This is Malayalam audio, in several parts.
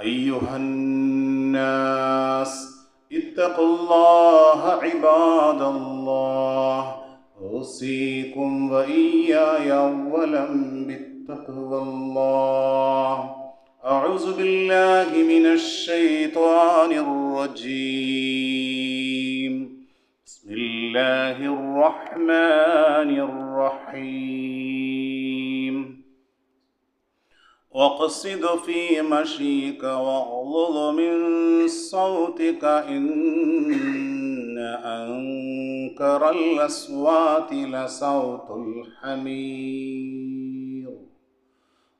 أيها الناس اتقوا الله عباد الله. أوصيكم وإياي أولا بالتقوى الله. أعوذ بالله من الشيطان الرجيم. بسم الله الرحمن الرحيم. واقصد في مشيك واغضض من صوتك إن أنكر الأصوات لصوت الحمير.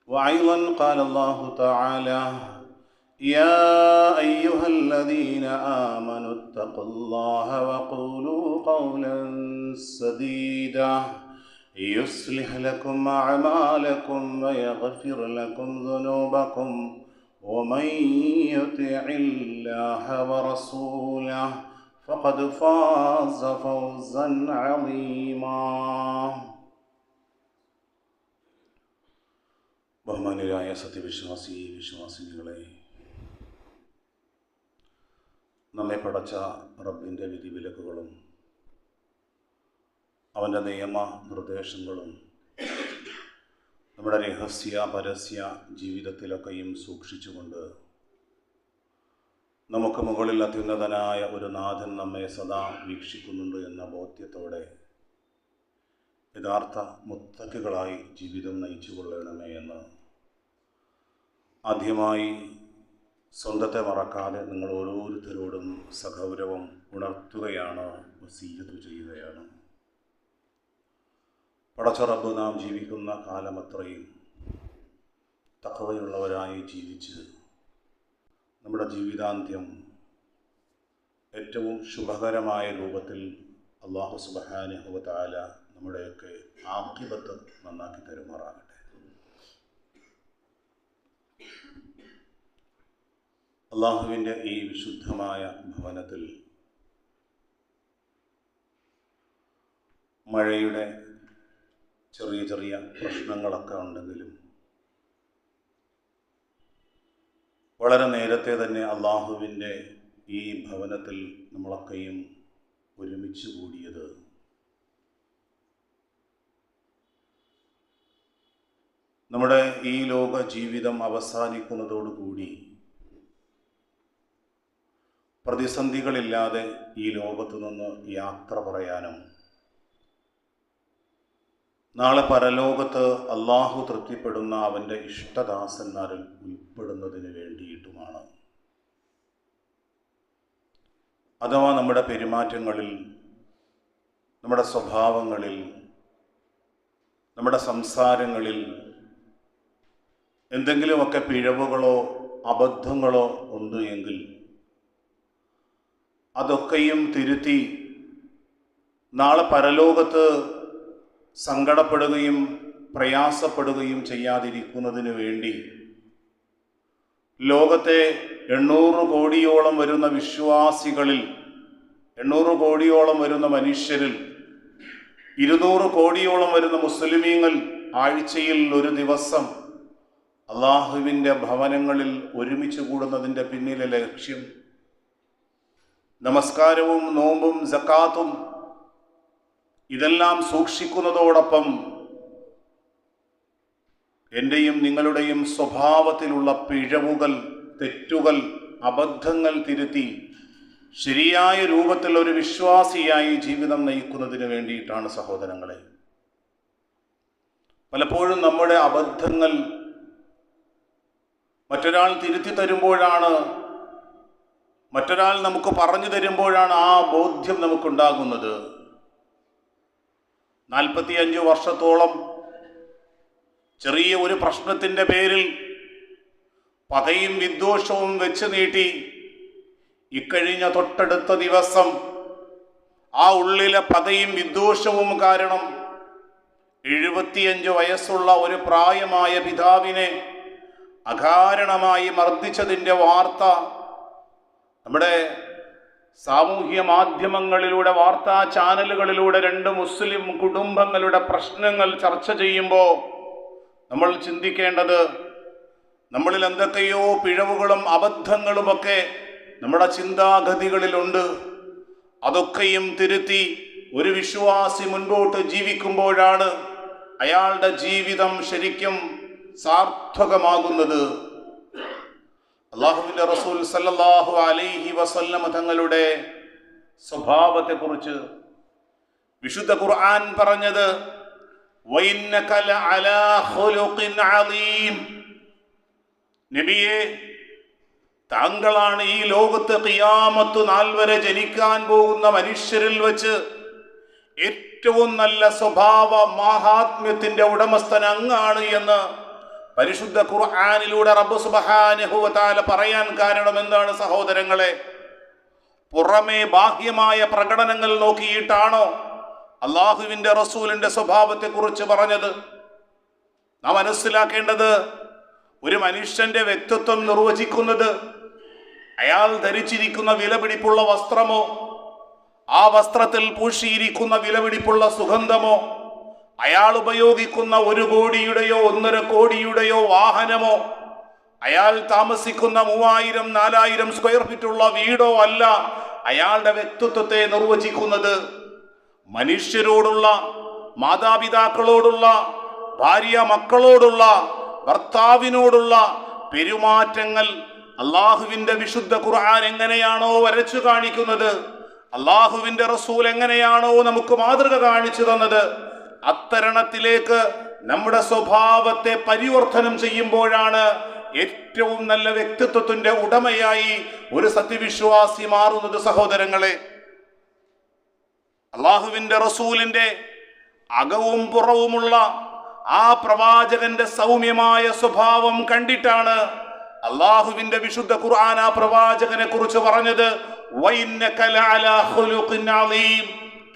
وأيضا قال الله تعالى يا أيها الذين آمنوا اتقوا الله وقولوا قولا سديدا. يصلح لكم أعمالكم ويغفر لكم ذنوبكم ومن يطع الله ورسوله فقد فاز فوزا عظيما ബഹുമാന്യരായ സത്യവിശ്വാസി വിശ്വാസിനികളെ നമ്മെ പടച്ച റബ്ബിൻ്റെ വിധിവിലക്കുകളും അവന്റെ നിയമ നിർദ്ദേശങ്ങളും നമ്മുടെ രഹസ്യ പരസ്യ ജീവിതത്തിലൊക്കെയും സൂക്ഷിച്ചുകൊണ്ട് നമുക്ക് മുകളിൽ അത്യുന്നതനായ ഒരു നാഥൻ നമ്മെ സദാ വീക്ഷിക്കുന്നുണ്ട് എന്ന ബോധ്യത്തോടെ യഥാർത്ഥ മുത്തക്കുകളായി ജീവിതം നയിച്ചു കൊള്ളണമേ എന്ന് ആദ്യമായി സ്വന്തത്തെ മറക്കാതെ നിങ്ങൾ ഓരോരുത്തരോടും സഗൗരവം ഉണർത്തുകയാണ് വസീയത്ത് ചെയ്യുകയാണ്. പടച്ചറബ് നാം ജീവിക്കുന്ന കാലമത്രയും തക്കവയുള്ളവരായി ജീവിച്ച് നമ്മുടെ ജീവിതാന്ത്യം ഏറ്റവും ശുഭകരമായ രൂപത്തിൽ അള്ളാഹു സുബഹാനുഹുവതാല നമ്മുടെയൊക്കെ ആക്കിപത്ത് നന്നാക്കി തരുമാറാകട്ടെ. അള്ളാഹുവിന്റെ ഈ വിശുദ്ധമായ ഭവനത്തിൽ മഴയുടെ ചെറിയ ചെറിയ പ്രശ്നങ്ങളൊക്കെ ഉണ്ടെങ്കിലും വളരെ നേരത്തെ തന്നെ അള്ളാഹുവിന്റെ ഈ ഭവനത്തിൽ നമ്മളൊക്കെയും ഒരുമിച്ച് കൂടിയത് നമ്മുടെ ഈ ലോക ജീവിതം അവസാനിക്കുന്നതോടുകൂടി പ്രതിസന്ധികളില്ലാതെ ഈ ലോകത്തു നിന്ന് യാത്ര പറയാനും നാളെ പരലോകത്ത് അള്ളാഹു തൃപ്തിപ്പെടുന്ന അവന്റെ ഇഷ്ടദാസന്മാരിൽ ഉൾപ്പെടുന്നതിന് വേണ്ടിയിട്ടുമാണ്. അഥവാ നമ്മുടെ പെരുമാറ്റങ്ങളിൽ നമ്മുടെ സ്വഭാവങ്ങളിൽ നമ്മുടെ സംസാരങ്ങളിൽ എന്തെങ്കിലുമൊക്കെ പിഴവുകളോ അബദ്ധങ്ങളോ ഉണ്ട് എങ്കിൽ അതൊക്കെയും തിരുത്തി നാളെ പരലോകത്ത് സങ്കടപ്പെടുകയും പ്രയാസപ്പെടുകയും ചെയ്യാതിരിക്കുന്നതിന് വേണ്ടി ലോകത്തെ എണ്ണൂറ് കോടിയോളം വരുന്ന വിശ്വാസികളിൽ എണ്ണൂറ് കോടിയോളം വരുന്ന മനുഷ്യരിൽ ഇരുന്നൂറ് കോടിയോളം വരുന്ന മുസ്ലിമീങ്ങൾ ആഴ്ചയിൽ ഒരു ദിവസം അള്ളാഹുവിന്റെ ഭവനങ്ങളിൽ ഒരുമിച്ച് കൂടുന്നതിന്റെ പിന്നിലെ ലക്ഷ്യം. നമസ്കാരവും നോമ്പും ജക്കാത്തും ഇതെല്ലാം സൂക്ഷിക്കുന്നതോടൊപ്പം എന്റെയും നിങ്ങളുടെയും സ്വഭാവത്തിലുള്ള പിഴവുകൾ തെറ്റുകൾ അബദ്ധങ്ങൾ തിരുത്തി ശരിയായ രൂപത്തിൽ ഒരു വിശ്വാസിയായി ജീവിതം നയിക്കുന്നതിന് വേണ്ടിയിട്ടാണ് സഹോദരങ്ങളെ. പലപ്പോഴും നമ്മുടെ അബദ്ധങ്ങൾ മറ്റൊരാൾ തിരുത്തി തരുമ്പോഴാണ് മറ്റൊരാൾ നമുക്ക് പറഞ്ഞു തരുമ്പോഴാണ് ആ ബോധ്യം നമുക്കുണ്ടാകുന്നത്. നാൽപ്പത്തിയഞ്ച് വർഷത്തോളം ചെറിയ ഒരു പ്രശ്നത്തിന്റെ പേരിൽ പകയും വിദ്വേഷവും വെച്ച് നീട്ടി ഇക്കഴിഞ്ഞ തൊട്ടടുത്ത ദിവസം ആ ഉള്ളിലെ പകയും വിദ്വേഷവും കാരണം എഴുപത്തിയഞ്ച് വയസ്സുള്ള ഒരു പ്രായമായ പിതാവിനെ അകാരണമായി മർദ്ദിച്ചതിന്റെ വാർത്ത നമ്മുടെ സാമൂഹ്യ മാധ്യമങ്ങളിലൂടെ വാർത്താ ചാനലുകളിലൂടെ രണ്ട് മുസ്ലിം കുടുംബങ്ങളുടെ പ്രശ്നങ്ങൾ ചർച്ച ചെയ്യുമ്പോൾ നമ്മൾ ചിന്തിക്കേണ്ടത് നമ്മളിൽ എന്തൊക്കെയോ പിഴവുകളും അബദ്ധങ്ങളുമൊക്കെ നമ്മുടെ ചിന്താഗതികളിലുണ്ട്. അതൊക്കെയും തിരുത്തി ഒരു വിശ്വാസി മുൻപോട്ട് ജീവിക്കുമ്പോഴാണ് അയാളുടെ ജീവിതം ശരിക്കും സാർത്ഥകമാകുന്നത്. അള്ളാഹുവിന്റെ റസൂൽ സല്ലാഹു അലൈഹി വസല്ലമ തങ്ങളുടെ സ്വഭാവത്തെക്കുറിച്ച് വിശുദ്ധ ഖുർആൻ പറഞ്ഞത്. നബിയെ താങ്കളാണ് ഈ ലോകത്ത് കിയാമത്തു നാൾ വരെ ജനിക്കാൻ പോകുന്ന മനുഷ്യരിൽ വെച്ച് ഏറ്റവും നല്ല സ്വഭാവ മാഹാത്മ്യത്തിന്റെ ഉടമസ്ഥൻ അങ്ങാണ് എന്ന് പരിശുദ്ധ ഖുർആാനിലൂടെ റബ്ബ് സുബ്ഹാനഹു വ തആല പറയാൻ കാരണം എന്താണ് സഹോദരങ്ങളെ? പുറമേ ബാഹ്യമായ പ്രകടനങ്ങൾ നോക്കിയിട്ടാണോ അള്ളാഹുവിന്റെ റസൂലിന്റെ സ്വഭാവത്തെക്കുറിച്ച് പറഞ്ഞത്? നാം മനസ്സിലാക്കേണ്ടത് ഒരു മനുഷ്യന്റെ വ്യക്തിത്വം നിർവചിക്കുന്നത് അയാൾ ധരിച്ചിരിക്കുന്ന വിലപിടിപ്പുള്ള വസ്ത്രമോ ആ വസ്ത്രത്തിൽ പൂശിയിരിക്കുന്ന വിലപിടിപ്പുള്ള സുഗന്ധമോ അയാൾ ഉപയോഗിക്കുന്ന ഒരു കോടിയുടെയോ ഒന്നര കോടിയുടെയോ വാഹനമോ അയാൾ താമസിക്കുന്ന മൂവായിരം നാലായിരം സ്ക്വയർ ഫീറ്റ് ഉള്ള വീടോ അല്ല അയാളുടെ വ്യക്തിത്വത്തെ നിർവചിക്കുന്നത്. മനുഷ്യരോടുള്ള മാതാപിതാക്കളോടുള്ള ഭാര്യ മക്കളോടുള്ള ഭർത്താവിനോടുള്ള പെരുമാറ്റങ്ങൾ അള്ളാഹുവിന്റെ വിശുദ്ധ ഖുർആൻ എങ്ങനെയാണോ വരച്ചു കാണിക്കുന്നത് അള്ളാഹുവിന്റെ റസൂൽ എങ്ങനെയാണോ നമുക്ക് മാതൃക കാണിച്ചു തന്നത് അത്തരണത്തിലേക്ക് നമ്മുടെ സ്വഭാവത്തെ പരിവർത്തനം ചെയ്യുമ്പോഴാണ് ഏറ്റവും നല്ല വ്യക്തിത്വത്തിന്റെ ഉടമയായി ഒരു സത്യവിശ്വാസി മാറുന്നത് സഹോദരങ്ങളെ അള്ളാഹുവിന്റെ റസൂലിന്റെ അകവും പുറവുമുള്ള ആ പ്രവാചകന്റെ സൗമ്യമായ സ്വഭാവം കണ്ടിട്ടാണ് അള്ളാഹുവിന്റെ വിശുദ്ധ ഖുർആൻ ആ പ്രവാചകനെ കുറിച്ച് പറഞ്ഞത്.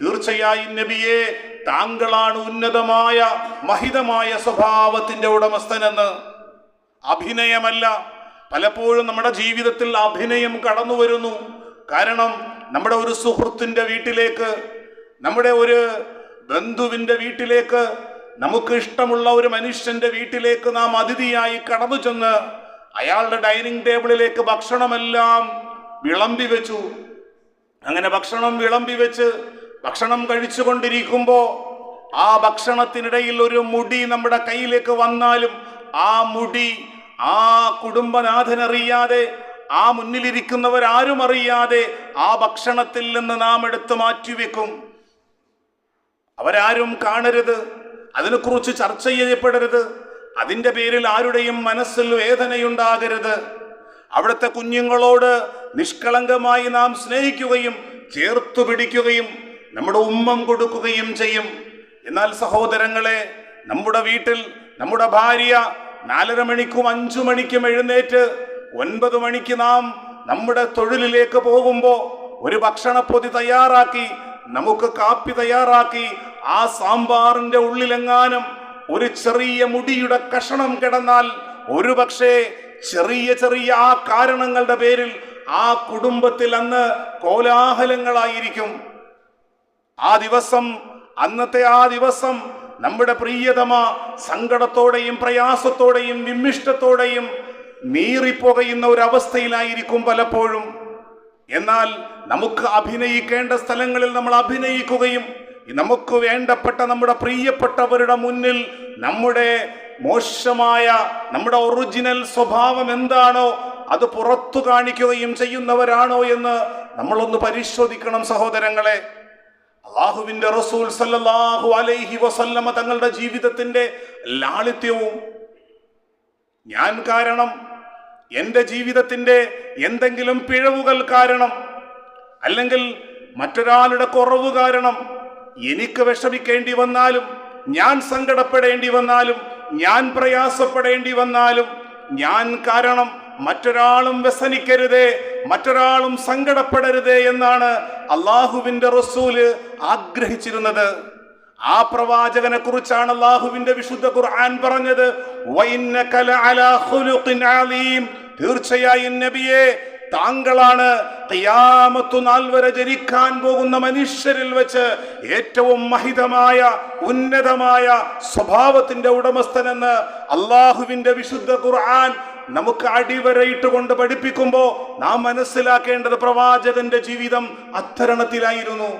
തീർച്ചയായും നബിയെ താങ്കളാണ് ഉന്നതമായ മഹിതമായ സ്വഭാവത്തിന്റെ ഉടമസ്ഥനെന്ന്. അഭിനയമല്ല. പലപ്പോഴും നമ്മുടെ ജീവിതത്തിൽ അഭിനയം കടന്നു വരുന്നു. കാരണം നമ്മുടെ ഒരു സുഹൃത്തിന്റെ വീട്ടിലേക്ക് നമ്മുടെ ഒരു ബന്ധുവിന്റെ വീട്ടിലേക്ക് നമുക്ക് ഇഷ്ടമുള്ള ഒരു മനുഷ്യന്റെ വീട്ടിലേക്ക് നാം അതിഥിയായി കടന്നു ചെന്ന് അയാളുടെ ഡൈനിങ് ടേബിളിലേക്ക് ഭക്ഷണമെല്ലാം വിളമ്പി വെച്ചു. അങ്ങനെ ഭക്ഷണം വിളമ്പി വെച്ച് ഭക്ഷണം കഴിച്ചുകൊണ്ടിരിക്കുമ്പോൾ ആ ഭക്ഷണത്തിനിടയിൽ ഒരു മുടി നമ്മുടെ കയ്യിലേക്ക് വന്നാലും ആ മുടി ആ കുടുംബനാഥനറിയാതെ ആ മുന്നിലിരിക്കുന്നവരാരും അറിയാതെ ആ ഭക്ഷണത്തിൽ നിന്ന് നാം എടുത്തു മാറ്റിവെക്കും. അവരാരും കാണരുത്. അതിനെക്കുറിച്ച് ചർച്ച ചെയ്യപ്പെടരുത്. അതിന്റെ പേരിൽ ആരുടെയും മനസ്സിൽ വേദനയുണ്ടാകരുത്. അവിടുത്തെ കുഞ്ഞുങ്ങളോട് നിഷ്കളങ്കമായി നാം സ്നേഹിക്കുകയും ചേർത്തു പിടിക്കുകയും നമ്മുടെ ഉമ്മം കൊടുക്കുകയും ചെയ്യും. എന്നാൽ സഹോദരങ്ങളെ നമ്മുടെ വീട്ടിൽ നമ്മുടെ ഭാര്യ നാലര മണിക്കും അഞ്ചു മണിക്കും എഴുന്നേറ്റ് ഒൻപത് മണിക്ക് നാം നമ്മുടെ തൊഴിലിലേക്ക് പോകുമ്പോൾ ഒരു ഭക്ഷണപ്പൊതി തയ്യാറാക്കി നമുക്ക് കാപ്പി തയ്യാറാക്കി ആ സാമ്പാറിന്റെ ഉള്ളിലെങ്ങാനും ഒരു ചെറിയ മുടിയുടെ കഷണം കിടന്നാൽ ഒരു പക്ഷേ ചെറിയ ചെറിയ ആ കാരണങ്ങളുടെ പേരിൽ ആ കുടുംബത്തിൽ അന്ന് കോലാഹലങ്ങളായിരിക്കും. ആ ദിവസം അന്നത്തെ ആ ദിവസം നമ്മുടെ പ്രിയതമ സങ്കടത്തോടെയും പ്രയാസത്തോടെയും വിമ്മിഷ്ടത്തോടെയും ഒരു അവസ്ഥയിലായിരിക്കും പലപ്പോഴും. എന്നാൽ നമുക്ക് അഭിനയിക്കേണ്ട സ്ഥലങ്ങളിൽ നമ്മൾ അഭിനയിക്കുകയും നമുക്ക് വേണ്ടപ്പെട്ട നമ്മുടെ പ്രിയപ്പെട്ടവരുടെ മുന്നിൽ നമ്മുടെ മോശമായ നമ്മുടെ ഒറിജിനൽ സ്വഭാവം എന്താണോ അത് പുറത്തു കാണിക്കുകയും ചെയ്യുന്നവരാണോ എന്ന് നമ്മളൊന്ന് പരിശോധിക്കണം സഹോദരങ്ങളെ. അള്ളാഹുവിന്റെ റസൂൽ സല്ലല്ലാഹു അലൈഹി വസല്ലമ തങ്ങളുടെ ജീവിതത്തിന്റെ ലാളിത്യവും ഞാൻ കാരണം എന്റെ ജീവിതത്തിന്റെ എന്തെങ്കിലും പിഴവുകൾ കാരണം അല്ലെങ്കിൽ മറ്റൊരാളുടെ കുറവ് കാരണം എനിക്ക് വിഷമിക്കേണ്ടി വന്നാലും ഞാൻ സങ്കടപ്പെടേണ്ടി വന്നാലും ഞാൻ പ്രയാസപ്പെടേണ്ടി വന്നാലും ഞാൻ കാരണം മറ്റൊരാളും വ്യസനിക്കരുതേ മറ്റൊരാളും സങ്കടപ്പെടരുതേ എന്നാണ് അള്ളാഹുവിന്റെ റസൂൽ ആഗ്രഹിച്ചിരുന്നത് ആ പ്രവാചകനെ കുറിച്ചാണ് അള്ളാഹുവിന്റെ വിശുദ്ധ ഖുർആൻ പറഞ്ഞത്. തീർച്ചയായും നബിയെ താങ്കളാണ് വരെ ജനിക്കാൻ പോകുന്ന മനുഷ്യരിൽ വെച്ച് ഏറ്റവും മഹിതമായ ഉന്നതമായ സ്വഭാവത്തിന്റെ ഉടമസ്ഥനെന്ന് അള്ളാഹുവിന്റെ വിശുദ്ധ ഖുർആൻ നമുക്ക് അടിവരയിട്ട് കൊണ്ട് പഠിപ്പിക്കുമ്പോൾ നാം മനസ്സിലാക്കേണ്ടത് പ്രവാചകന്റെ ജീവിതം അത്തരണത്തിലായിരുന്നു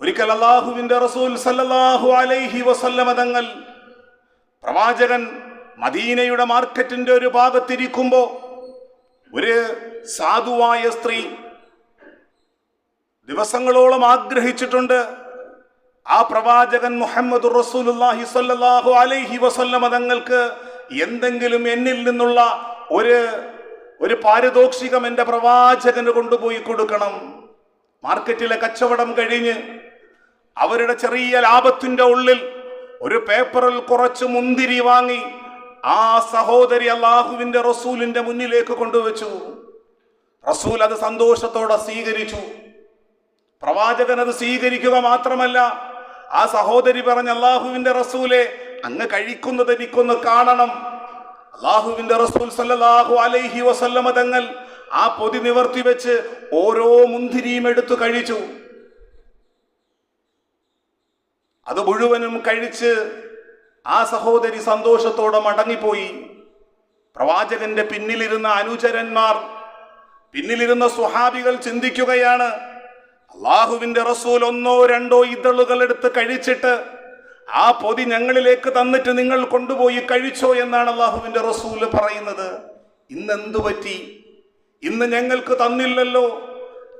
ഒരിക്കൽ അള്ളാഹുവിന്റെ റസൂൽ സല്ലല്ലാഹു അലൈഹി വസല്ലമ തങ്ങൾ പ്രവാചകൻ മദീനയുടെ മാർക്കറ്റിന്റെ ഒരു ഭാഗത്തിരിക്കുമ്പോ ഒരു സാധുവായ സ്ത്രീ ദിവസങ്ങളോളം ആഗ്രഹിച്ചിട്ടുണ്ട്. ആ പ്രവാചകൻ മുഹമ്മദ് റസൂലുള്ളാഹി സല്ലല്ലാഹു അലൈഹി വസല്ലമ തങ്ങൾക്ക് എന്തെങ്കിലും എന്നിൽ നിന്നുള്ള ഒരു ഒരു പാരിതോഷികം എന്റെ പ്രവാചകന് കൊണ്ടുപോയി കൊടുക്കണം. മാർക്കറ്റിലെ കച്ചവടം കഴിഞ്ഞ് അവരുടെ ചെറിയ ലാഭത്തിന്റെ ഉള്ളിൽ ഒരു പേപ്പറിൽ കുറച്ച് മുന്തിരി വാങ്ങി ആ സഹോദരി അള്ളാഹുവിന്റെ റസൂലിന്റെ മുന്നിലേക്ക് കൊണ്ടുവച്ചു. റസൂൽ അത് സന്തോഷത്തോടെ സ്വീകരിച്ചു. പ്രവാചകൻ അത് സ്വീകരിക്കുക മാത്രമല്ല ആ സഹോദരി പറഞ്ഞ അള്ളാഹുവിന്റെ റസൂലെ അങ്ങ് കഴിക്കുന്നത് എനിക്കൊന്ന് കാണണം. അള്ളാഹുവിന്റെ റസൂൽ സല്ലല്ലാഹു അലൈഹി വസല്ലമ തങ്ങൾ ആ പൊതി നിവർത്തി വെച്ച് ഓരോ മുന്തിരിയും എടുത്തു കഴിച്ചു. അത് മുഴുവനും കഴിച്ച് ആ സഹോദരി സന്തോഷത്തോടെ മടങ്ങിപ്പോയി. പ്രവാചകന്റെ പിന്നിലിരുന്ന അനുചരന്മാർ പിന്നിലിരുന്ന സ്വഹാബികൾ ചിന്തിക്കുകയാണ്. അള്ളാഹുവിന്റെ റസൂൽ ഒന്നോ രണ്ടോ ഇതളുകൾ എടുത്ത് കഴിച്ചിട്ട് ആ പൊതി ഞങ്ങളിലേക്ക് തന്നിട്ട് നിങ്ങൾ കൊണ്ടുപോയി കഴിച്ചോ എന്നാണ് അള്ളാഹുവിന്റെ റസൂൽ പറയുന്നത്. ഇന്ന് എന്തു പറ്റി? ഇന്ന് ഞങ്ങൾക്ക് തന്നില്ലല്ലോ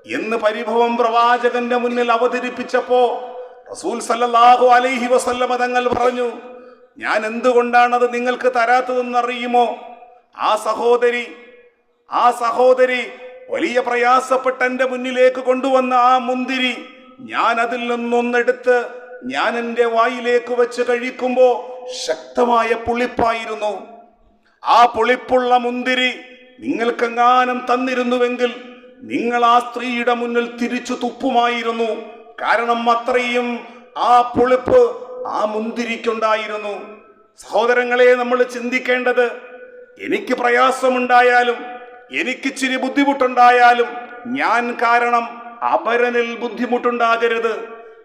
എന്ന് പരിഭവം പ്രവാചകന്റെ മുന്നിൽ അവതരിപ്പിച്ചപ്പോ റസൂൽ സല്ലാഹു അലൈഹി വസല്ലമ തങ്ങൾ പറഞ്ഞു ഞാൻ എന്തുകൊണ്ടാണത് നിങ്ങൾക്ക് തരാത്തതെന്ന് അറിയുമോ ആ സഹോദരി ആ സഹോദരി വലിയ പ്രയാസപ്പെട്ട എന്റെ മുന്നിലേക്ക് കൊണ്ടുവന്ന ആ മുന്തിരി ഞാൻ അതിൽ നിന്നൊന്നെടുത്ത് ഞാൻ എന്റെ വായിലേക്ക് വെച്ച് കഴിക്കുമ്പോൾ ശക്തമായ പുളിപ്പായിരുന്നു. ആ പുളിപ്പുള്ള മുന്തിരി നിങ്ങൾക്കെങ്ങാനും തന്നിരുന്നുവെങ്കിൽ നിങ്ങൾ ആ സ്ത്രീയുടെ മുന്നിൽ തിരിച്ചു തുപ്പുമായിരുന്നു. കാരണം അത്രയും ആ പുളിപ്പ് ആ മുന്തിരിക്കുണ്ടായിരുന്നു. സഹോദരങ്ങളെ നമ്മൾ ചിന്തിക്കേണ്ടത് എനിക്ക് പ്രയാസമുണ്ടായാലും എനിക്കിച്ചിരി ബുദ്ധിമുട്ടുണ്ടായാലും ഞാൻ കാരണം അപരനിൽ ബുദ്ധിമുട്ടുണ്ടാകരുത്.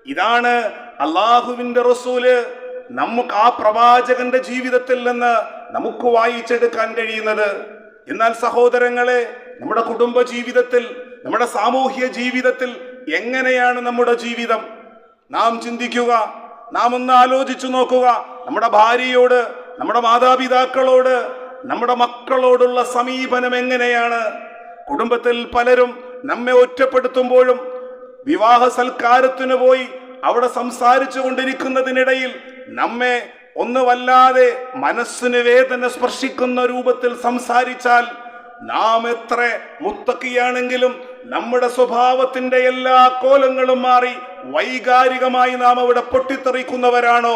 ഇതാണ് അള്ളാഹുവിന്റെ റസൂൽ നമുക്ക് ആ പ്രവാചകന്റെ ജീവിതത്തിൽ നിന്ന് നമുക്ക് വായിച്ചെടുക്കാൻ കഴിയുന്നത്. എന്നാൽ സഹോദരങ്ങളെ നമ്മുടെ കുടുംബ ജീവിതത്തിൽ നമ്മുടെ സാമൂഹ്യ ജീവിതത്തിൽ എങ്ങനെയാണ് നമ്മുടെ ജീവിതം? നാം ചിന്തിക്കുക നാം ഒന്ന് ആലോചിച്ചു നോക്കുക. നമ്മുടെ ഭാര്യയോട് നമ്മുടെ മാതാപിതാക്കളോട് നമ്മുടെ മക്കളോടുള്ള സമീപനം എങ്ങനെയാണ്? കുടുംബത്തിൽ പലരും നമ്മെ ഒറ്റപ്പെടുത്തുമ്പോഴും വിവാഹ സൽക്കാരത്തിന് പോയി അവിടെ സംസാരിച്ചു കൊണ്ടിരിക്കുന്നതിനിടയിൽ നമ്മെ ഒന്ന് വല്ലാതെ മനസ്സിന് വേദന സ്പർശിക്കുന്ന രൂപത്തിൽ സംസാരിച്ചാൽ നാം എത്ര മുത്തക്കിയാണെങ്കിലും നമ്മുടെ സ്വഭാവത്തിന്റെ എല്ലാ കോലങ്ങളും മാറി വൈകാരികമായി നാം അവിടെ പൊട്ടിത്തെറിക്കുന്നവരാണോ?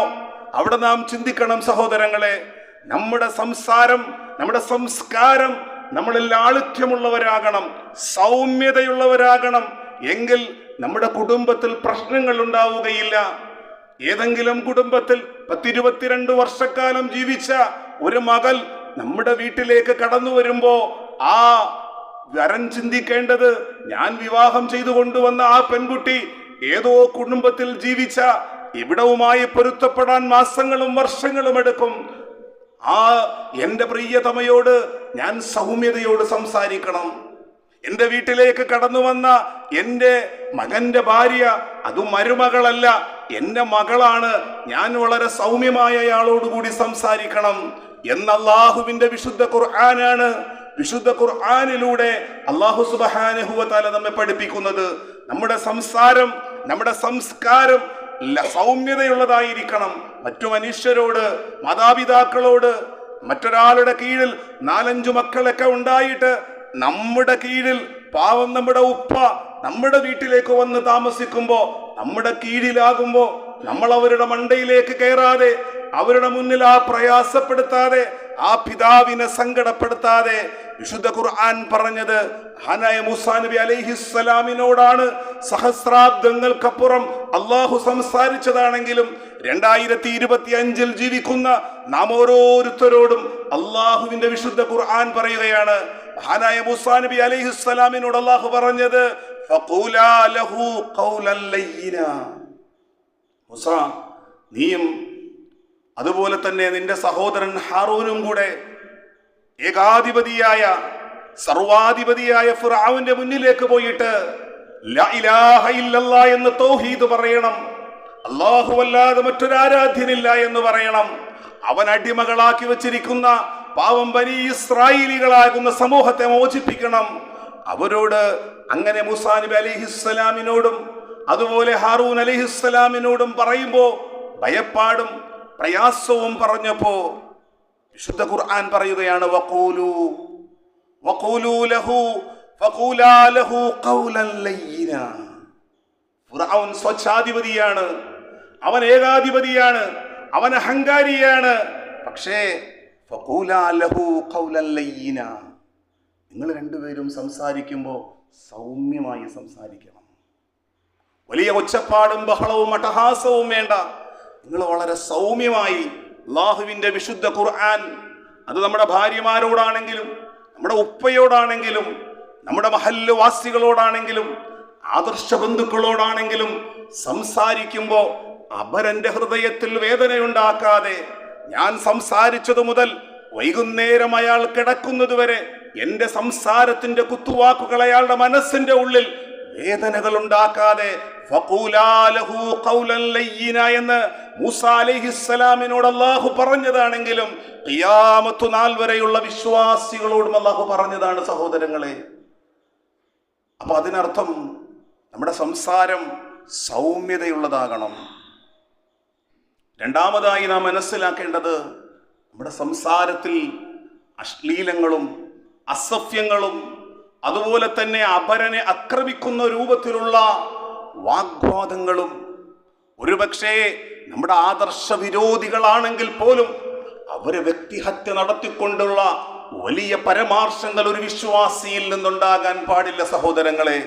അവിടെ നാം ചിന്തിക്കണം സഹോദരങ്ങളെ നമ്മുടെ സംസാരം നമ്മുടെ സംസ്കാരം നമ്മളിൽ ലാളിത്യമുള്ളവരാകണം സൗമ്യതയുള്ളവരാകണം. എങ്കിൽ നമ്മുടെ കുടുംബത്തിൽ പ്രശ്നങ്ങൾ ഉണ്ടാവുകയില്ല. ഏതെങ്കിലും കുടുംബത്തിൽ പത്തിരുപത്തിരണ്ട് വർഷക്കാലം ജീവിച്ച ഒരു മകൾ നമ്മുടെ വീട്ടിലേക്ക് കടന്നു വരുമ്പോ ആ വരൻ ചിന്തിക്കേണ്ടത് ഞാൻ വിവാഹം ചെയ്തു കൊണ്ടുവന്ന ആ പെൺകുട്ടി ഏതോ കുടുംബത്തിൽ ജീവിച്ച ഇവിടവുമായി പൊരുത്തപ്പെടാൻ മാസങ്ങളും വർഷങ്ങളും എടുക്കും. ആ എന്റെ പ്രിയതമയോട് ഞാൻ സൗമ്യതയോട് സംസാരിക്കണം. എന്റെ വീട്ടിലേക്ക് കടന്നു വന്ന എന്റെ മകന്റെ ഭാര്യ അത് മരുമകളല്ല എന്റെ മകളാണ്. ഞാൻ വളരെ സൗമ്യമായ അയാളോട് കൂടി സംസാരിക്കണം എന്ന അള്ളാഹുവിന്റെ വിശുദ്ധ ഖുർആനാണ് വിശുദ്ധ ഖുർആാനിലൂടെ അള്ളാഹു സുബഹാനഹുവത്താല നമ്മെ പഠിപ്പിക്കുന്നത്. നമ്മുടെ സംസാരം നമ്മുടെ സംസ്കാരം സൗമ്യതയുള്ളതായിരിക്കണം. മറ്റു മനുഷ്യരോട് മാതാപിതാക്കളോട് മറ്റൊരാളുടെ കീഴിൽ നാലഞ്ചു മക്കളൊക്കെ ഉണ്ടായിട്ട് നമ്മുടെ കീഴിൽ പാവം നമ്മുടെ ഉപ്പ നമ്മുടെ വീട്ടിലേക്ക് വന്ന് താമസിക്കുമ്പോ നമ്മുടെ കീഴിലാകുമ്പോൾ നമ്മൾ അവരുടെ മണ്ടയിലേക്ക് കയറാതെ അവരുടെ മുന്നിൽ ആ പ്രയാസപ്പെടുത്താതെ ആ പിതാവിനെ സങ്കടപ്പെടുത്താതെ വിശുദ്ധ ഖുർആൻ പറഞ്ഞത് ഹനായ മുസാ നബി അലൈഹിസ്സലാമിനോടാണ്. സഹസ്രാബ്ദങ്ങൾക്കപ്പുറം അള്ളാഹു സംസാരിച്ചതാണെങ്കിലും രണ്ടായിരത്തി ഇരുപത്തി അഞ്ചിൽ ജീവിക്കുന്ന നാം ഓരോരുത്തരോടും അള്ളാഹുവിന്റെ വിശുദ്ധ ഖുർആൻ പറയുകയാണ്. മഹാനായ മൂസാ നബി അലൈഹിസ്സലാമിനോട് അള്ളാഹു പറഞ്ഞത് നീയും അതുപോലെ തന്നെ നിന്റെ സഹോദരൻ ഹാറൂനും കൂടെ ഏകാധിപതിയായ സർവാധിപതിയായ ഫിറാവിന്റെ മുന്നിലേക്ക് പോയിട്ട് എന്ന് തൗഹീദ് പറയണം. അല്ലാഹു അല്ലാതെ മറ്റൊരാരാധ്യനില്ല എന്ന് പറയണം. അവൻ അടിമകളാക്കി വെച്ചിരിക്കുന്ന പാവം ബനി ഇസ്രായേലികളാകുന്ന സമൂഹത്തെ മോചിപ്പിക്കണം. അവരോട് അങ്ങനെ മുസാ നബി അലിഹിസ്സലാമിനോടും അതുപോലെ ഹാറൂൻ അലിഹിസ്സലാമിനോടും പറയുമ്പോൾ ഭയപ്പാടും പ്രയാസവും പറഞ്ഞപ്പോ വിശുദ്ധ ഖുർആൻ പറയുകയാണ് വഖൂലു വഖൂലു ലഹു ഫഖൂലാ ലഹു ഖൗലൻ ലയ്യിന. ഫിർഔൻ സ്വച്ഛാധിപതിയാണ്. അവൻ ഏകാധിപതിയാണ് അവൻ അഹങ്കാരിയാണ്. പക്ഷേ നിങ്ങൾ രണ്ടുപേരും സംസാരിക്കുമ്പോൾ സൗമ്യമായി സംസാരിക്കണം. വലിയ ഒച്ചപ്പാടും ബഹളവും അട്ടഹാസവും വേണ്ട. നിങ്ങൾ വളരെ സൗമ്യമായി ലാഹുവിന്റെ വിശുദ്ധ ഖുർആൻ അത് നമ്മുടെ ഭാര്യമാരോടാണെങ്കിലും നമ്മുടെ ഉപ്പയോടാണെങ്കിലും നമ്മുടെ മഹല്ല് വാസികളോടാണെങ്കിലും ആദർശ ബന്ധുക്കളോടാണെങ്കിലും സംസാരിക്കുമ്പോൾ അപരന്റെ ഹൃദയത്തിൽ വേദനയുണ്ടാക്കാതെ ഞാൻ സംസാരിച്ചതു മുതൽ വൈകുന്നേരം അയാൾ കിടക്കുന്നതുവരെ എന്റെ സംസാരത്തിന്റെ കുത്തുവാക്കുകൾ അയാളുടെ മനസ്സിന്റെ ഉള്ളിൽ വേദനകൾ ഉണ്ടാക്കാതെ എന്ന് മൂസ അള്ളാഹു പറഞ്ഞതാണെങ്കിലും ഖിയാമത്തു നാൾ വരെയുള്ള വിശ്വാസികളോടും അള്ളാഹു പറഞ്ഞതാണ് സഹോദരങ്ങളെ. അപ്പൊ അതിനർത്ഥം നമ്മുടെ സംസാരം സൗമ്യതയുള്ളതാകണം. രണ്ടാമതായി നാം മനസ്സിലാക്കേണ്ടത് നമ്മുടെ സംസാരത്തിൽ അശ്ലീലങ്ങളും അസഭ്യങ്ങളും അതുപോലെ തന്നെ അപരനെ ആക്രമിക്കുന്ന രൂപത്തിലുള്ള വാഗ്വാദങ്ങളും ഒരുപക്ഷേ നമ്മുടെ ആദർശ വിരോധികളാണെങ്കിൽ പോലും അവരെ വ്യക്തിഹത്യ നടത്തിക്കൊണ്ടുള്ള വലിയ പരമാർശങ്ങൾ ഒരു വിശ്വാസിയിൽ നിന്നുണ്ടാകാൻ പാടില്ല സഹോദരങ്ങളെ.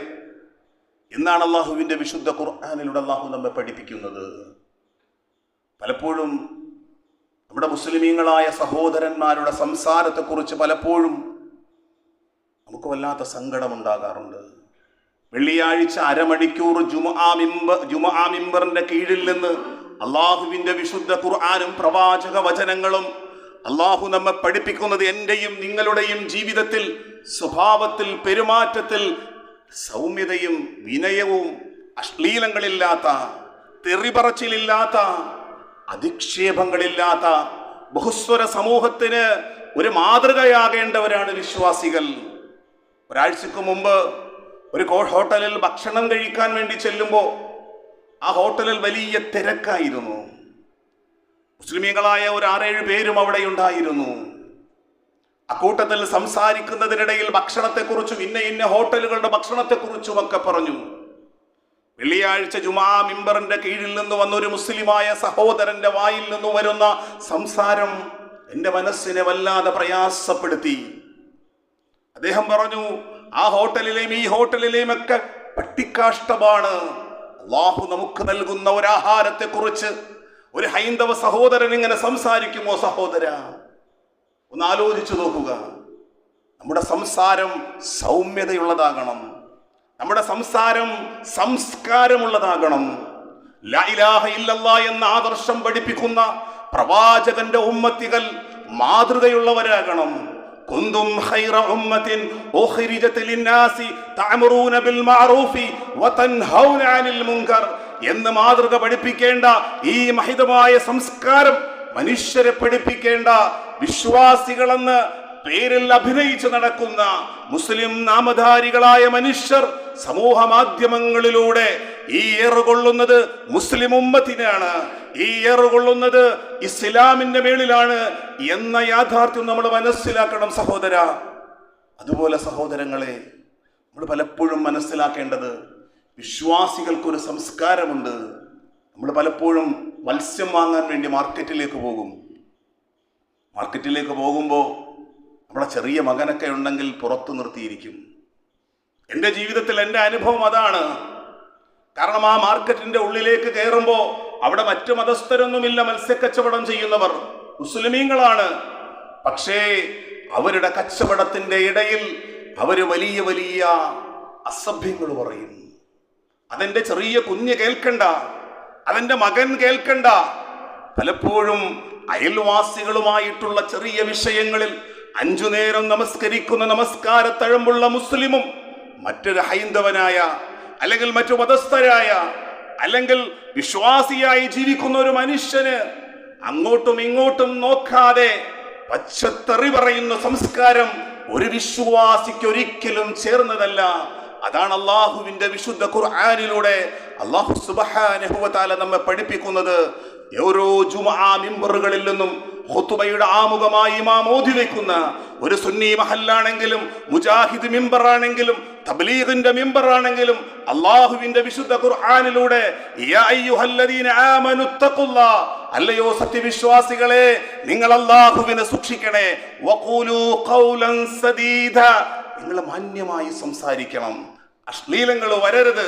എന്നാണ് അള്ളാഹുവിന്റെ വിശുദ്ധ ഖുർആാനിലൂടെ അള്ളാഹു നമ്മെ പഠിപ്പിക്കുന്നത്. പലപ്പോഴും നമ്മുടെ മുസ്ലിമീങ്ങളായ സഹോദരന്മാരുടെ സംസാരത്തെക്കുറിച്ച് പലപ്പോഴും നമുക്ക് വല്ലാത്ത സങ്കടമുണ്ടാകാറുണ്ട്. വെള്ളിയാഴ്ച അരമണിക്കൂർ ജുമാ മിമ്പ ജുമാ കീഴിൽ നിന്ന് അള്ളാഹുവിന്റെ വിശുദ്ധ ഖുർആാനും പ്രവാചക വചനങ്ങളും അള്ളാഹു നമ്മെ പഠിപ്പിക്കുന്നത് എന്റെയും നിങ്ങളുടെയും ജീവിതത്തിൽ സ്വഭാവത്തിൽ പെരുമാറ്റത്തിൽ സൗമ്യതയും വിനയവും അശ്ലീലങ്ങളില്ലാത്ത തെറിപറച്ചിലില്ലാത്ത അധിക്ഷേപങ്ങളില്ലാത്ത ബഹുസ്വര സമൂഹത്തിന് ഒരു മാതൃകയാകേണ്ടവരാണ് വിശ്വാസികൾ. ഒരാഴ്ചക്ക് മുമ്പ് ഒരു ഹോട്ടലിൽ ഭക്ഷണം കഴിക്കാൻ വേണ്ടി ചെല്ലുമ്പോൾ ആ ഹോട്ടലിൽ വലിയ തിരക്കായിരുന്നു. മുസ്ലിമീങ്ങളായ ഒരു ആറേഴ് പേരും അവിടെ ഉണ്ടായിരുന്നു. അക്കൂട്ടത്തിൽ സംസാരിക്കുന്നതിനിടയിൽ ഭക്ഷണത്തെക്കുറിച്ചും ഇന്ന ഇന്ന ഹോട്ടലുകളുടെ ഭക്ഷണത്തെക്കുറിച്ചും ഒക്കെ പറഞ്ഞു. വെള്ളിയാഴ്ച ജുമാ മിമ്പറിന്റെ കീഴിൽ നിന്ന് വന്ന ഒരു മുസ്ലിമായ സഹോദരന്റെ വായിൽ നിന്ന് വരുന്ന സംസാരം എന്റെ മനസ്സിനെ വല്ലാതെ പ്രയാസപ്പെടുത്തി. അദ്ദേഹം പറഞ്ഞു ആ ഹോട്ടലിലെയും ഈ ഹോട്ടലിലെയും ഒക്കെ പട്ടിക്കാഷ്ടമാണ്. അള്ളാഹു നമുക്ക് നൽകുന്ന ഒരു ആഹാരത്തെ കുറിച്ച് ഒരു ഹൈന്ദവ സഹോദരൻ ഇങ്ങനെ സംസാരിക്കുമോ സഹോദര? ഒന്ന് ആലോചിച്ചു നോക്കുക. നമ്മുടെ സംസാരം സൗമ്യതയുള്ളതാകണം. നമ്മുടെ സംസാരം സംസ്കാരമുള്ളതാകണം. ലാ ഇലാഹ ഇല്ലല്ലാ എന്ന ആദർശം പഠിപ്പിക്കുന്ന പ്രവാചകന്റെ ഉമ്മത്തികൾ മാതൃകയുള്ളവരാകണം. കുന്തും ഖൈറ ഉമ്മത്തിൻ ഉഖ്രിജത് ലിന്നാസി തഅമറൂന ബിൽ മഅറൂഫി വതൻഹൗന അനിൽ മുൻകർ എന്ന് മാതൃക പഠിപ്പിക്കേണ്ട ഈ മഹിതമായ സംസ്കാരം മനുഷ്യരെ പഠിപ്പിക്കേണ്ട വിശ്വാസികളെന്ന് പേരിൽ അഭിനയിച്ച് നടക്കുന്ന മുസ്ലിം നാമധാരികളായ മനുഷ്യർ സമൂഹ മാധ്യമങ്ങളിലൂടെ ഈ ഏറുകൊള്ളുന്നത് മുസ്ലിം ഉമ്മത്തിനാണ് ഈ ഏറുകൊള്ളുന്നത് ഇസ്ലാമിന്റെ മേളിലാണ് എന്ന യാഥാർത്ഥ്യം നമ്മൾ മനസ്സിലാക്കണം സഹോദര. അതുപോലെ സഹോദരങ്ങളെ നമ്മൾ പലപ്പോഴും മനസ്സിലാക്കേണ്ടത് വിശ്വാസികൾക്കൊരു സംസ്കാരമുണ്ട്. നമ്മൾ പലപ്പോഴും മത്സ്യം വാങ്ങാൻ വേണ്ടി മാർക്കറ്റിലേക്ക് പോകും. മാർക്കറ്റിലേക്ക് പോകുമ്പോൾ നമ്മളെ ചെറിയ മകനൊക്കെ ഉണ്ടെങ്കിൽ പുറത്തു നിർത്തിയിരിക്കും. എന്റെ ജീവിതത്തിൽ എന്റെ അനുഭവം അതാണ്. കാരണം ആ മാർക്കറ്റിന്റെ ഉള്ളിലേക്ക് കയറുമ്പോൾ അവിടെ മറ്റു മതസ്ഥരൊന്നുമില്ല മത്സ്യക്കച്ചവടം ചെയ്യുന്നവർ. മുസ്ലിമീങ്ങളാണ്. പക്ഷേ അവരുടെ കച്ചവടത്തിന്റെ ഇടയിൽ അവർ വലിയ വലിയ അസഭ്യങ്ങൾ പറയും. അതെന്റെ ചെറിയ കുഞ്ഞ് കേൾക്കണ്ട. അതെന്റെ മകൻ കേൾക്കണ്ട. പലപ്പോഴും അയൽവാസികളുമായിട്ടുള്ള ചെറിയ വിഷയങ്ങളിൽ അഞ്ചു നേരം നമസ്കരിക്കുന്ന നമസ്കാരത്തഴമ്പുള്ള മുസ്ലിമും മറ്റൊരു ഹൈന്ദവനായ അല്ലെങ്കിൽ മറ്റു മതസ്ഥരായ അല്ലെങ്കിൽ വിശ്വാസിയായി ജീവിക്കുന്ന ഒരു മനുഷ്യന് അങ്ങോട്ടും ഇങ്ങോട്ടും നോക്കാതെ പച്ചത്തെറി പറയുന്ന സംസ്കാരം ഒരു വിശ്വാസിക്ക് ഒരിക്കലും ചേർന്നതല്ല. അതാണ് അള്ളാഹുവിന്റെ വിശുദ്ധ ഖുർആാനിലൂടെ അള്ളാഹു സുബഹാനുഭവത്താല നമ്മെ പഠിപ്പിക്കുന്നത്. ഓരോ ജുമാ മിമ്പറുകളിൽ നിന്നും ഹുത്തുബയുടെ ആമുഖമായി ഇമാം ഓതി ഒരു സുന്നി മഹല്ലാണെങ്കിലും മുജാഹിദ് മിമ്പറാണെങ്കിലും തബ്ലീഗിന്റെ മെമ്പറാണെങ്കിലും അള്ളാഹുവിന്റെ വിശുദ്ധ ഖുർആാനിലൂടെ അല്ലയോ സത്യവിശ്വാസികളെ നിങ്ങൾ അള്ളാഹുവിനെ സൂക്ഷിക്കണേ നിങ്ങൾ മാന്യമായി സംസാരിക്കണം. അശ്ലീലങ്ങൾ വരരുത്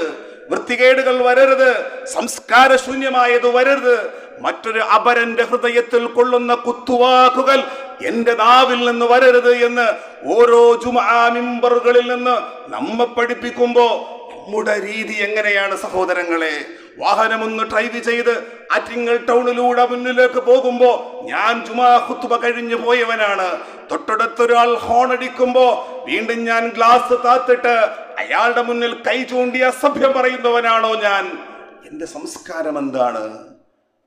വൃത്തികേടുകൾ വരരുത് സംസ്കാരശൂന്യമായത് വരരുത് മറ്റൊരു അപരന്റെ ഹൃദയത്തിൽ കൊള്ളുന്ന കുത്തുവാക്കുകൾ എന്റെ നാവിൽ നിന്ന് വരരുത് എന്ന് ഓരോ ജുമാമിമ്പറുകളിൽ നിന്ന് നമ്മെ പഠിപ്പിക്കുമ്പോ നമ്മുടെ രീതി എങ്ങനെയാണ് സഹോദരങ്ങളെ? വാഹനമൊന്ന് ഡ്രൈവ് ചെയ്ത് ആറ്റിങ്ങൽ ടൗണിലൂടെ മുന്നിലേക്ക് പോകുമ്പോ ഞാൻ ജുമാ ഖുത്തുബ കഴിഞ്ഞു പോയവനാണ്. തൊട്ടടുത്തൊരാൾ ഹോൺ അടിക്കുമ്പോ വീണ്ടും ഞാൻ ഗ്ലാസ് താത്തിട്ട് അയാളുടെ മുന്നിൽ കൈ ചൂണ്ടി അസഭ്യം പറയുന്നവനാണോ ഞാൻ? എന്റെ സംസ്കാരം എന്താണ്?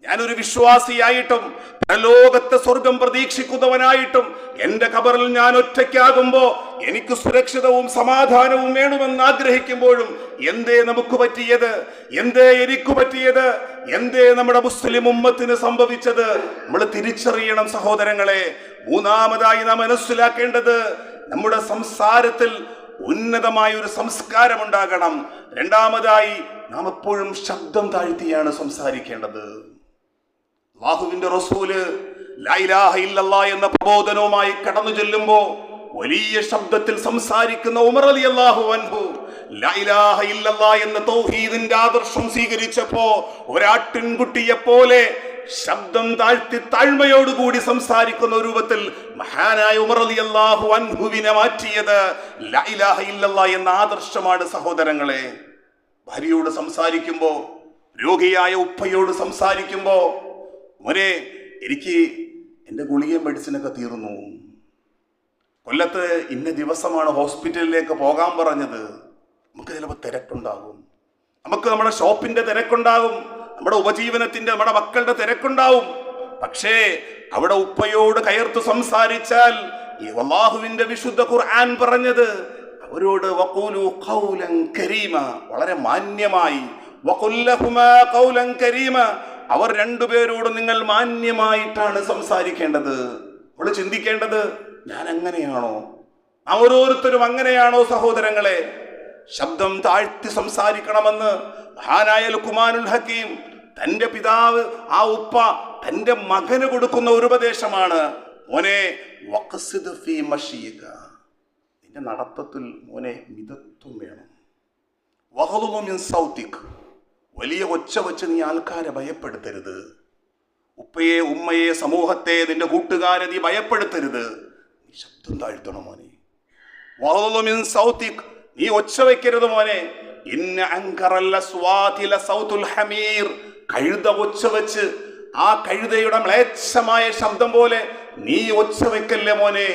ഞാനൊരു വിശ്വാസിയായിട്ടും പരലോകത്തെ സ്വർഗം പ്രതീക്ഷിക്കുന്നവനായിട്ടും എന്റെ കബറിൽ ഞാൻ ഒറ്റയ്ക്കാകുമ്പോ എനിക്ക് സുരക്ഷിതവും സമാധാനവും വേണമെന്ന് ആഗ്രഹിക്കുമ്പോഴും എന്തേ നമുക്ക് പറ്റിയത്? എന്തേ എനിക്ക് പറ്റിയത്? എന്തേ നമ്മുടെ മുസ്ലിം ഉമ്മത്തിന് സംഭവിച്ചത്? നമ്മൾ തിരിച്ചറിയണം സഹോദരങ്ങളെ മൂന്നാമതായി നാം മനസ്സിലാക്കേണ്ടത് നമ്മുടെ സംസാരത്തിൽ ഉന്നതമായ ഒരു സംസ്കാരം ഉണ്ടാകണം രണ്ടാമതായി നാം എപ്പോഴും ശബ്ദം താഴ്ത്തിയാണ് സംസാരിക്കേണ്ടത്. അള്ളാഹുവിന്റെ റസൂൽ എന്ന പ്രബോധനവുമായി കടന്നു ചെല്ലുമ്പോ വലിയ ശബ്ദത്തിൽ സംസാരിക്കുന്ന ഉമർ അലി അള്ളാഹു അൻഹു എന്ന തൗഹീദിന്റെ ആദർശം സ്വീകരിച്ചപ്പോ ഒരാട്ടിൻകുട്ടിയെ പോലെ ശബ്ദം താഴ്ത്തി താഴ്മയോടുകൂടി സംസാരിക്കുന്ന രൂപത്തിൽ മഹാനായ ഉമർ അലി അള്ളാഹു അൻഹുവിനെ മാറ്റിയത് എന്ന ആദർശമാണ് സഹോദരങ്ങളെ. ഭാര്യയോട് സംസാരിക്കുമ്പോ രോഗിയായ ഉപ്പയോട് സംസാരിക്കുമ്പോ മോനെ എനിക്ക് എന്റെ ഗുളികയും മെഡിസിനൊക്കെ തീർന്നു. കൊല്ലത്ത് ഇന്ന ദിവസമാണ് ഹോസ്പിറ്റലിലേക്ക് പോകാൻ പറഞ്ഞത്. നമുക്ക് ചിലപ്പോൾ തിരക്കുണ്ടാകും. നമുക്ക് നമ്മുടെ ഷോപ്പിന്റെ തിരക്കുണ്ടാകും. നമ്മുടെ ഉപജീവനത്തിന്റെ നമ്മുടെ മക്കളുടെ തിരക്കുണ്ടാവും പക്ഷേ അവിടെ ഉപ്പയോട് കയർത്തു സംസാരിച്ചാൽ ഈ വല്ലാഹുവിന്റെ വിശുദ്ധ ഖുർആൻ പറഞ്ഞത് അവരോട് വഖൂലു ഖൗലൻ കരീമ വളരെ മാന്യമായി വഖുല്ലഹുമാ ഖൗലൻ കരീമ അവർ രണ്ടുപേരോട് നിങ്ങൾ മാന്യമായിട്ടാണ് സംസാരിക്കേണ്ടത്. നമ്മൾ ചിന്തിക്കേണ്ടത് ഞാൻ അങ്ങനെയാണോ? നാം ഓരോരുത്തരും അങ്ങനെയാണോ സഹോദരങ്ങളെ? ശബ്ദം താഴ്ത്തി സംസാരിക്കണമെന്ന് മഹാനായ കുമാനുൽ ഹക്കീം തന്റെ പിതാവ് ആ ഉപ്പ തന്റെ മകന് കൊടുക്കുന്ന ഒരു ഉപദേശമാണ്. മോനെ നിന്റെ നടത്തത്തിൽ മോനെ മിതത്വം വേണം. വലിയ ഒച്ച വെച്ച് നീ ആൾക്കാരെ ഭയപ്പെടുത്തരുത്. ഉപ്പയെ ഉമ്മയെ സമൂഹത്തെ നിന്റെ കൂട്ടുകാരെ നീ ഭയപ്പെടുത്തരുത്. നീ ശബ്ദം താഴ്ത്തണം മോനെ. നീ ഒച്ച വെക്കരുത് മോനെ. ഇന്ന അങ്കറല്ല സ്വാതില സൗത്തുൽ ഹമീർ. കഴുത ഒച്ച വെച്ച് ആ കഴുതയുടെ മ്ലേച്ഛമായ ശബ്ദം പോലെ നീ ഒച്ച വെക്കല്ലേ മോനെ.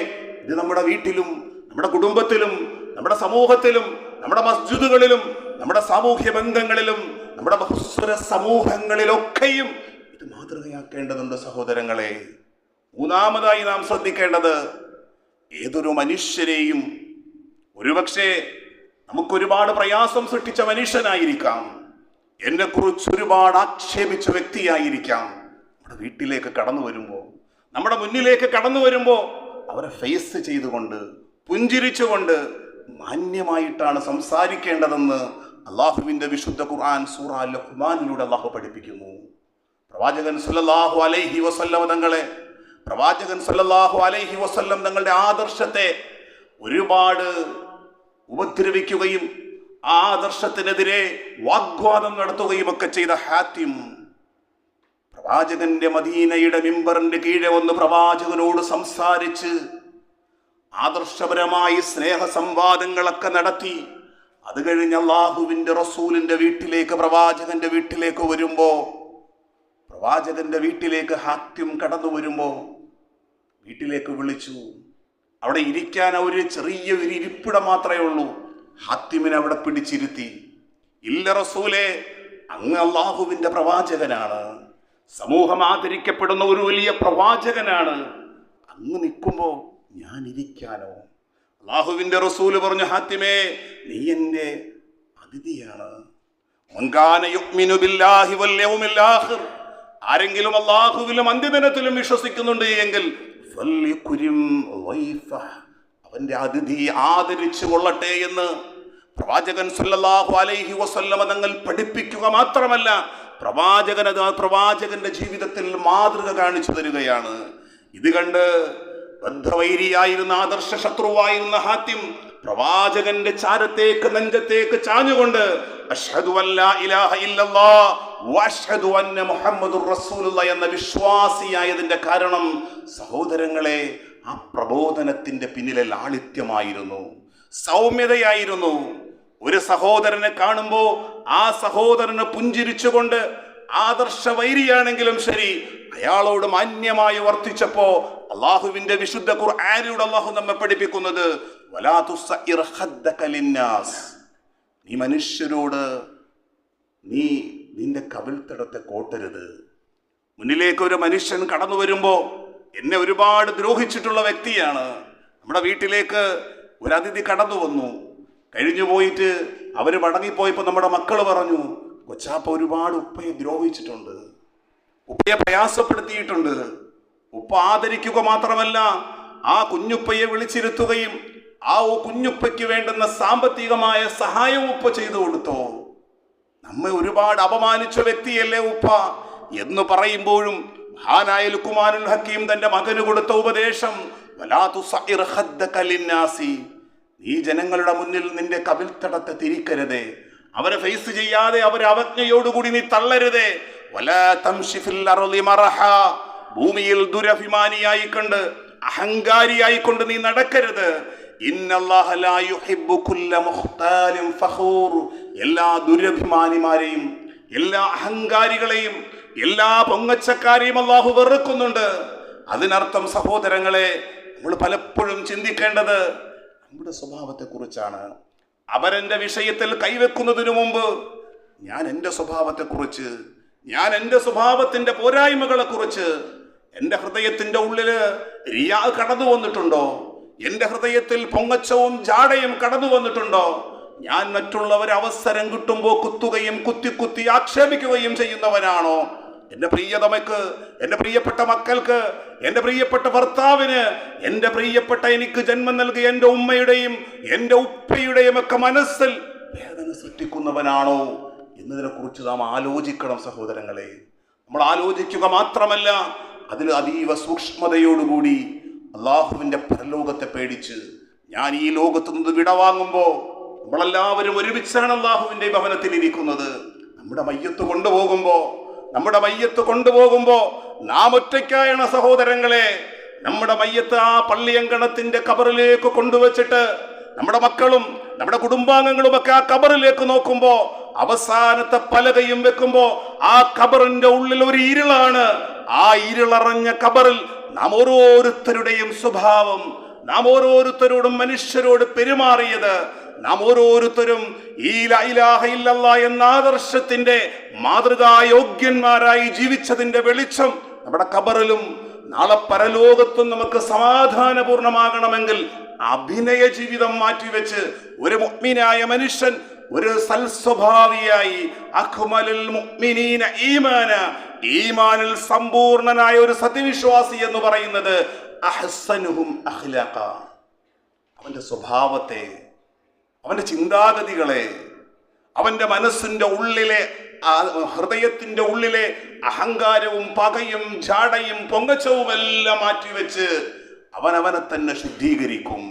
ഇത് നമ്മുടെ വീട്ടിലും നമ്മുടെ കുടുംബത്തിലും നമ്മുടെ സമൂഹത്തിലും നമ്മുടെ മസ്ജിദുകളിലും നമ്മുടെ സാമൂഹ്യ ബന്ധങ്ങളിലും നമ്മുടെ ബഹുസ്വര സമൂഹങ്ങളിലൊക്കെയും ഇത് മാതൃകയാക്കേണ്ടതുണ്ട് സഹോദരങ്ങളെ. മൂന്നാമതായി നാം ശ്രദ്ധിക്കേണ്ടത് ഏതൊരു മനുഷ്യരെയും ഒരുപക്ഷെ നമുക്കൊരുപാട് പ്രയാസം സൃഷ്ടിച്ച മനുഷ്യനായിരിക്കാം. എന്നെ കുറിച്ച് ഒരുപാട് ആക്ഷേപിച്ച വ്യക്തിയായിരിക്കാം. നമ്മുടെ വീട്ടിലേക്ക് കടന്നു വരുമ്പോൾ നമ്മുടെ മുന്നിലേക്ക് കടന്നു വരുമ്പോൾ അവരെ ഫേസ് ചെയ്തുകൊണ്ട് പുഞ്ചിരിച്ചുകൊണ്ട് മാന്യമായിട്ടാണ് സംസാരിക്കേണ്ടതെന്ന് അള്ളാഹുവിന്റെ വിശുദ്ധ ഖുർആൻ സൂറ ലുഹ്മാനിലൂടെ അള്ളാഹു പഠിപ്പിക്കുന്നു. പ്രവാചകൻ സല്ലല്ലാഹു അലൈഹി വസല്ലം തങ്ങളെ പ്രവാചകൻ സല്ലല്ലാഹു അലൈഹി വസല്ലം തങ്ങളുടെ ആദർശത്തെ ഒരുപാട് ഉപദ്രവിക്കുകയും ആ ആദർശത്തിനെതിരെ വാഗ്വാദം നടത്തുകയും ഒക്കെ ചെയ്ത ഹാത്തിം. പ്രവാചകന്റെ മദീനയുടെ മിമ്പറിന്റെ കീഴെ വന്ന് പ്രവാചകനോട് സംസാരിച്ച് ആദർശപരമായി സ്നേഹ സംവാദങ്ങളൊക്കെ നടത്തി അത് കഴിഞ്ഞ് അള്ളാഹുവിന്റെ റസൂലിന്റെ വീട്ടിലേക്ക് പ്രവാചകന്റെ വീട്ടിലേക്ക് വരുമ്പോ പ്രവാചകന്റെ വീട്ടിലേക്ക് ഹാത്യം കടന്നു വരുമ്പോ വീട്ടിലേക്ക് വിളിച്ചു. അവിടെ ഇരിക്കാൻ ഒരു ചെറിയ ഒരു ഇരിപ്പിടം മാത്രമേ ഉള്ളൂ. ഹാത്തിമിനെ അവിടെ പിടിച്ചിരുത്തി. ഇല്ല റസൂലെ അങ്ങ് അള്ളാഹുവിന്റെ പ്രവാചകനാണ്. സമൂഹം ആദരിക്കപ്പെടുന്ന ഒരു വലിയ പ്രവാചകനാണ്. അങ്ങ് നിൽക്കുമ്പോ ഞാൻ ഇരിക്കാനോ അള്ളാഹുവിന്റെ റസൂൽ പറഞ്ഞു ഹാത്തിമേ നീ എന്റെ അതിഥിയാണ്. ആരെങ്കിലും അള്ളാഹുവിലും അന്ത്യദിനത്തിലും വിശ്വസിക്കുന്നുണ്ട് എങ്കിൽ. അവന്റെ അതിഥി ആദരിച്ചു കൊള്ളട്ടെ എന്ന് പ്രവാചകൻ സല്ലല്ലാഹു അലൈഹി വസല്ലമ തങ്ങൾ പഠിപ്പിക്കുക മാത്രമല്ല പ്രവാചകൻ അത് പ്രവാചകന്റെ ജീവിതത്തിൽ മാതൃക കാണിച്ചു തരികയാണ് ഇത് കണ്ട് ബദ്ധവൈരിയായിരുന്ന ആദർശ ശത്രുവായിരുന്ന ഹാത്യം പ്രവാചകന്റെ ചാരത്തേക്ക് നെഞ്ചത്തേക്ക് ചാഞ്ഞുകൊണ്ട് എന്ന വിശ്വാസിയായതിന്റെ കാരണം സഹോദരങ്ങളെ ആ പ്രബോധനത്തിന്റെ പിന്നിലെ ലാളിത്യമായിരുന്നു സൗമ്യതയായിരുന്നു. ഒരു സഹോദരനെ കാണുമ്പോൾ ആ സഹോദരനെ പുഞ്ചിരിച്ചുകൊണ്ട് ആദർശ വൈരിയാണെങ്കിലും ശരി അയാളോട് മാന്യമായി വർത്തിച്ചപ്പോ അള്ളാഹുവിന്റെ വിശുദ്ധ ഖുർആനിലൂടെ അള്ളാഹു നമ്മെ പഠിപ്പിക്കുന്നത്. നീ മനുഷ്യരോട് നീ നിന്റെ കവിൽത്തടത്തെ കോട്ടരുത്. മുന്നിലേക്ക് ഒരു മനുഷ്യൻ കടന്നു വരുമ്പോ എന്നെ ഒരുപാട് ദ്രോഹിച്ചിട്ടുള്ള വ്യക്തിയാണ്. നമ്മുടെ വീട്ടിലേക്ക് ഒരു അതിഥി കടന്നു വന്നു. കഴിഞ്ഞു പോയിട്ട് അവർ മടങ്ങിപ്പോയപ്പോൾ നമ്മുടെ മക്കൾ പറഞ്ഞു കൊച്ചാപ്പ ഒരുപാട് ഉപ്പയെ ദ്രോഹിച്ചിട്ടുണ്ട്. ഉപ്പയെ പ്രയാസപ്പെടുത്തിയിട്ടുണ്ട്. ഉപ്പ ആദരിക്കുക മാത്രമല്ല ആ കുഞ്ഞുപ്പയെ വിളിച്ചിരുത്തുകയും ആ കുഞ്ഞുപ്പയ്ക്ക് വേണ്ടുന്ന സാമ്പത്തികമായ സഹായവും ഉപ്പ ചെയ്തു കൊടുത്തോ. നമ്മെ ഒരുപാട് അപമാനിച്ച വ്യക്തിയല്ലേ ഉപ്പ? എന്ന് പറയുമ്പോഴും മഹാനായ ലുക്കുമാനുൽ ഹക്കീം തന്റെ മകന് കൊടുത്ത ഉപദേശം. നീ ജനങ്ങളുടെ മുന്നിൽ നിന്റെ കവിൽത്തടത്തെ തിരിക്കരുതേ. അവരെ ഫേസ് ചെയ്യാതെ അവരെ അവജ്ഞയോടുകൂടി നീ തള്ളരുതേ. ഭൂമിയിൽ ദുരഭിമാനിയായി കണ്ട് അഹങ്കാരിയായി കൊണ്ട് നീ നടക്കരുത്. എല്ലാ ദുരഭിമാനിമാരെയും എല്ലാ അഹങ്കാരികളെയും എല്ലാ പൊങ്ങച്ചക്കാരെയും അള്ളാഹു വെറുക്കുന്നുണ്ട് അതിനർത്ഥം സഹോദരങ്ങളെ നമ്മൾ പലപ്പോഴും ചിന്തിക്കേണ്ടത് നമ്മുടെ സ്വഭാവത്തെ അവരെന്റെ വിഷയത്തിൽ കൈവെക്കുന്നതിനു മുമ്പ് ഞാൻ എന്റെ സ്വഭാവത്തെക്കുറിച്ച് ഞാൻ എന്റെ സ്വഭാവത്തിന്റെ പോരായ്മകളെക്കുറിച്ച് എന്റെ ഹൃദയത്തിന്റെ ഉള്ളിൽ റിയാ കടന്നു വന്നിട്ടുണ്ടോ? എന്റെ ഹൃദയത്തിൽ പൊങ്ങച്ചവും ജാടയും കടന്നു വന്നിട്ടുണ്ടോ? ഞാൻ മറ്റുള്ളവർ അവസരം കിട്ടുമ്പോൾ കുത്തുകയും കുത്തി കുത്തി ആക്ഷേപിക്കുകയും ചെയ്യുന്നവനാണോ? എന്റെ പ്രിയതമയ്ക്ക് എന്റെ പ്രിയപ്പെട്ട മക്കൾക്ക് എന്റെ പ്രിയപ്പെട്ട ഭർത്താവിന് എന്റെ പ്രിയപ്പെട്ട എനിക്ക് ജന്മം നൽകിയ എന്റെ ഉമ്മയുടെയും എന്റെ ഉപ്പയുടെയും ഒക്കെ മനസ്സിൽ വേദന സൃഷ്ടിക്കുന്നവനാണോ എന്നതിനെ കുറിച്ച് നാം ആലോചിക്കണം സഹോദരങ്ങളെ. നമ്മൾ ആലോചിക്കുക മാത്രമല്ല അതിൽ അതീവ സൂക്ഷ്മതയോടുകൂടി അള്ളാഹുവിന്റെ പരലോകത്തെ പേടിച്ച് ഞാൻ ഈ ലോകത്ത് നിന്ന് വിടവാങ്ങുമ്പോൾ നമ്മളെല്ലാവരും ഒരുമിച്ചാണ് അള്ളാഹുവിന്റെ ഭവനത്തിൽ ഇരിക്കുന്നത്. നമ്മുടെ മയ്യത്ത് കൊണ്ടുപോകുമ്പോൾ നമ്മുടെ മയ്യത്ത് കൊണ്ടുപോകുമ്പോൾ നാം ഒറ്റയ്ക്കായാണ് സഹോദരങ്ങളെ. നമ്മുടെ മയ്യത്ത് ആ പള്ളിയങ്കണത്തിന്റെ കബറിലേക്ക് കൊണ്ടുവച്ചിട്ട് നമ്മുടെ മക്കളും നമ്മുടെ കുടുംബാംഗങ്ങളും ഒക്കെ ആ കബറിലേക്ക് നോക്കുമ്പോ അവസാനത്തെ പലകയും വെക്കുമ്പോ ആ കബറിന്റെ ഉള്ളിൽ ഒരു ഇരുളാണ്. ആ ഇരുളറഞ്ഞ കബറിൽ നാം ഓരോരുത്തരുടെയും സ്വഭാവം നാം ഓരോരുത്തരോടും മനുഷ്യരോട് പെരുമാറിയത്. നാം ഓരോരുത്തരും ഈ ലൈലാഹയില്ല എന്ന ആദർശത്തിന്റെ മാതൃകായോഗ്യന്മാരായി ജീവിച്ചതിന്റെ വെളിച്ചം നമ്മുടെ കബറിലും നാളെ പരലോകത്തും നമുക്ക് സമാധാനപൂർണമാകണമെങ്കിൽ അഭിനയ ജീവിതം മാറ്റിവെച്ച് ഒരു മുഗ്മിനായ മനുഷ്യൻ ഒരു സൽസ്വഭാവിയായി അഖ്മലുൽ മുഅ്മിനീന ഈമാന ഈമാനിൽ സമ്പൂർണനായ ഒരു സത്യവിശ്വാസി എന്ന് പറയുന്നത് അഹ്സനുഹും അഖ്ലാഖ. അവന്റെ സ്വഭാവത്തെ അവന്റെ ചിന്താഗതികളെ അവന്റെ മനസ്സിന്റെ ഉള്ളിലെ ഹൃദയത്തിന്റെ ഉള്ളിലെ അഹങ്കാരവും പകയും ജാടയും പൊങ്കച്ചവും എല്ലാം മാറ്റിവെച്ച് അവനവനെ തന്നെ ശുദ്ധീകരിക്കും.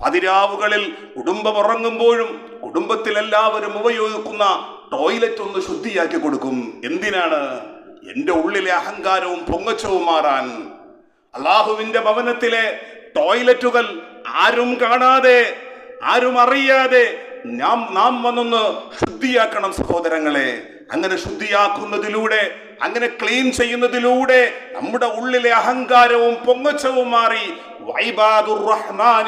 പതിരാവുകളിൽ കുടുംബം ഉറങ്ങുമ്പോഴും കുടുംബത്തിൽ എല്ലാവരും ഉപയോഗിക്കുന്ന ടോയ്ലറ്റ് ഒന്ന് ശുദ്ധിയാക്കി കൊടുക്കും. എന്തിനാണ്? എന്റെ ഉള്ളിലെ അഹങ്കാരവും പൊങ്ങച്ചവും മാറാൻ. അള്ളാഹുവിന്റെ ഭവനത്തിലെ ടോയ്ലറ്റുകൾ ആരും കാണാതെ ആരും അറിയാതെ നാം നാം വന്നൊന്ന് ശുദ്ധിയാക്കണം സഹോദരങ്ങളെ. അങ്ങനെ ശുദ്ധിയാക്കുന്നതിലൂടെ അങ്ങനെ ക്ലീൻ ചെയ്യുന്നതിലൂടെ നമ്മുടെ ഉള്ളിലെ അഹങ്കാരവും പൊങ്ങച്ചവും മാറി വൈബാദുർ റഹ്മാൻ